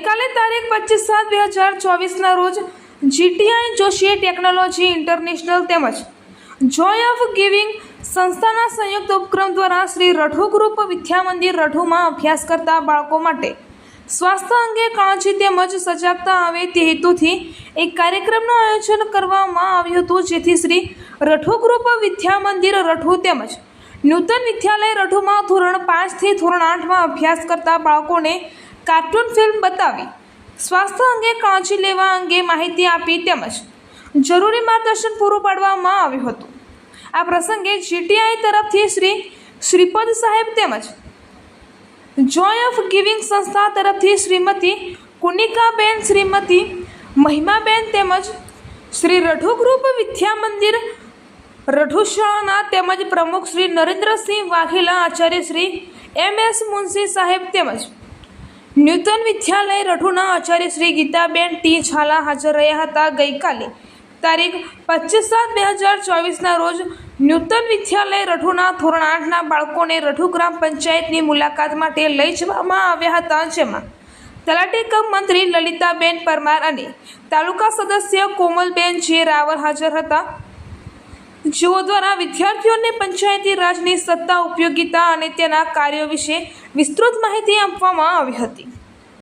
તારીખ પચીસ સાત બે હજાર ચોવીસના રોજ જીટીઆઈ જોશીએ ટેકનોલોજી ઇન્ટરનેશનલ તેમજ જોય ઓફ ગિવિંગ સંસ્થાના સંયુક્ત ઉપક્રમ દ્વારા શ્રી રઠુ ગ્રુપ વિદ્યા મંદિર રઠુમાં અભ્યાસ કરતા બાળકો માટે સ્વાસ્થ્ય અંગે કાળજી તેમજ સજાગતા આવે તે હેતુથી એક કાર્યક્રમનું આયોજન કરવામાં આવ્યું હતું, જેથી શ્રી રઠુ ગ્રુપ વિદ્યા મંદિર રઠુ તેમજ નૂતન વિદ્યાલય રઠુમાં ધોરણ પાંચથી ધોરણ આઠમાં અભ્યાસ કરતા બાળકોને કાર્ટૂન ફિલ્મ બતાવી. સ્વાસ્થ્ય અંગે કાળજી લેવા અંગે માહિતી આપી તેમજ જરૂરી માર્ગદર્શન પૂરું પાડવામાં આવ્યું હતું. આ પ્રસંગે જીટીઆઈ તરફથી શ્રી શ્રીપદ સાહેબ તેમજ જોય ઓફ ગિવિંગ સંસ્થા તરફથી શ્રીમતી કુનિકાબેન, શ્રીમતી મહિમાબેન તેમજ શ્રી ગ્રુપ વિદ્યા મંદિર રઢુશાળાના તેમજ પ્રમુખ શ્રી નરેન્દ્રસિંહ વાઘેલા, આચાર્ય શ્રી એમ એસ મુનશી સાહેબ તેમજ ન્યૂતન વિદ્યાલય રઠુના આચાર્ય શ્રી ગીતાબેન ટી ઝાલા હાજર રહ્યા હતા ગઈકાલે. તારીખ પચીસ સાત બે હજાર ચોવીસના રોજ ન્યૂતન વિદ્યાલય રઠુના ધોરણ આઠના બાળકોને રઠુ ગ્રામ પંચાયતની મુલાકાત માટે લઈ જવામાં આવ્યા હતા, જેમાં તલાટી કમ મંત્રી લલિતાબેન પરમાર અને તાલુકા સદસ્ય કોમલબેન જે રાવલ હાજર હતા. જેઓ દ્વારા વિદ્યાર્થીઓને પંચાયતી રાજની સત્તા, ઉપયોગિતા અને તેના કાર્યો વિશે વિસ્તૃત માહિતી આપવામાં આવી હતી.